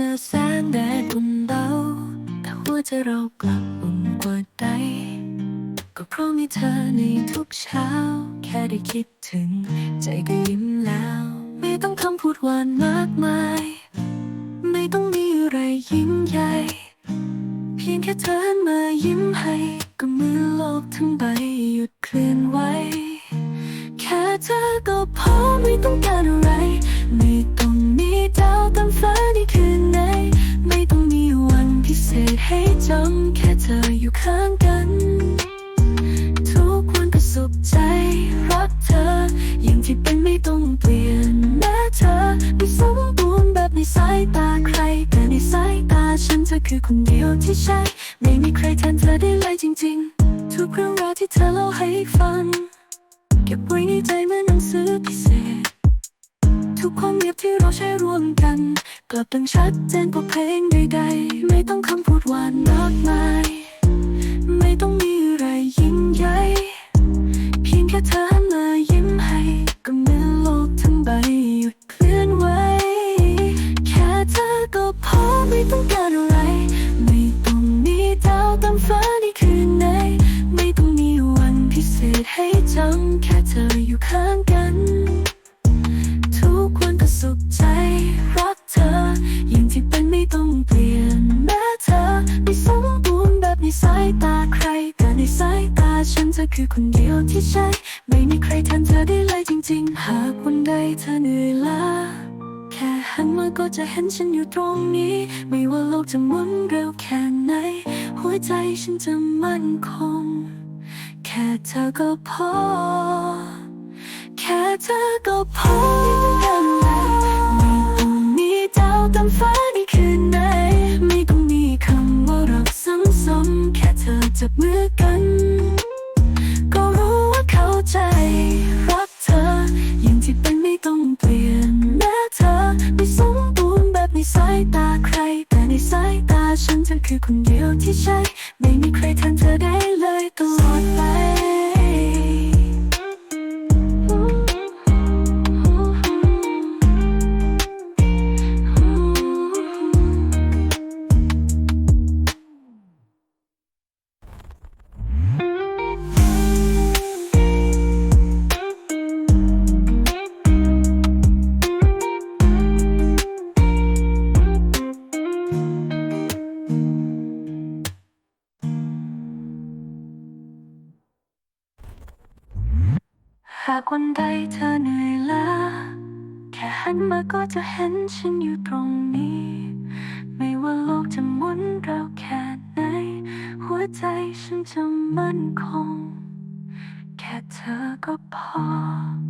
จอแสงแดดอุ่นเบาแต่หัวใจเรากลับอุ่นกว่าใดก็เพราะมีเธอในทุกเช้า แค่ได้คิดถึง ใจก็ยิ้มแล้ว ไม่ต้องคำพูดหวานมากมาย ไม่ต้องมีอะไรยิ่งใหญ่ เพียงแค่เธอมายิ้มให้ ก็มือโลกทั้งใบหยุดเคลื่อนไหว แค่เธอก็พอไม่ต้อง จำแค่เธออยู่ข้างกัน ทุกวันก็สุขใจรักเธอ อย่างที่เป็นไม่ต้องเปลี่ยนแม้เธอไม่สมบูรณ์แบบในสายตาใคร แต่ในสายตาฉันเธอคือคนเดียวที่ใช่ ไม่มีใครแทนเธอได้เลยจริง ๆ ทุกเรื่องราวที่เธอเล่าให้ฟัง เก็บไว้ในใจเหมือนหนังสือพิเศษ ทุกความเงียบที่เราใช้ร่วมกัน กลับดังชัดเจนกว่าเพลงใดๆ ไม่ต้องคำพูดหวานมากมาย ไม่ต้องมีอะไรยิ่งใหญ่เพียงแค่เธอหันมายิ้มให้ ก็เหมือนโลกทั้งใบหยุดเคลื่อนไหว แค่เธอก็พอไม่ต้องการอะไร ไม่ต้องมีดาวต็มฟ้า คือคนเดียวที่ใช่ ไม่มีใครแทนเธอได้เลยจริง ๆ หากวันใดเธอเหนื่อยล้าแค่หันมาก็จะเห็นฉันอยู่ตรงนี้ ไม่ว่าโลกจะหมุนเร็วแค่ไหน หัวใจฉันจะมั่นคง แค่เธอก็พอ แค่เธอก็พอไม่ต้องมีดาวต็มฟ้าในคืนไหน ไม่ต้องมีคำว่ารักซ้ำๆแค่เธอจับมือกัน ใจ รักเธอ อย่างที่เป็นไม่ต้องเปลี่ยนแม้เธอไม่สมบูรณ์แบบในสายตาใคร แต่ในสายตาฉันเธอคือคนเดียวที่ใช่ ไม่มีใครแทนเธอได้เลยตลอดไปากวันใดเธอเหนื่อยล้าแค่หันมาก็จะเห็นฉันอยู่ตรงนี้ ไม่ว่าโลกจะหมุนเราแค่ไหน หัวใจฉันจะมั่นคง แค่เธอก็พอ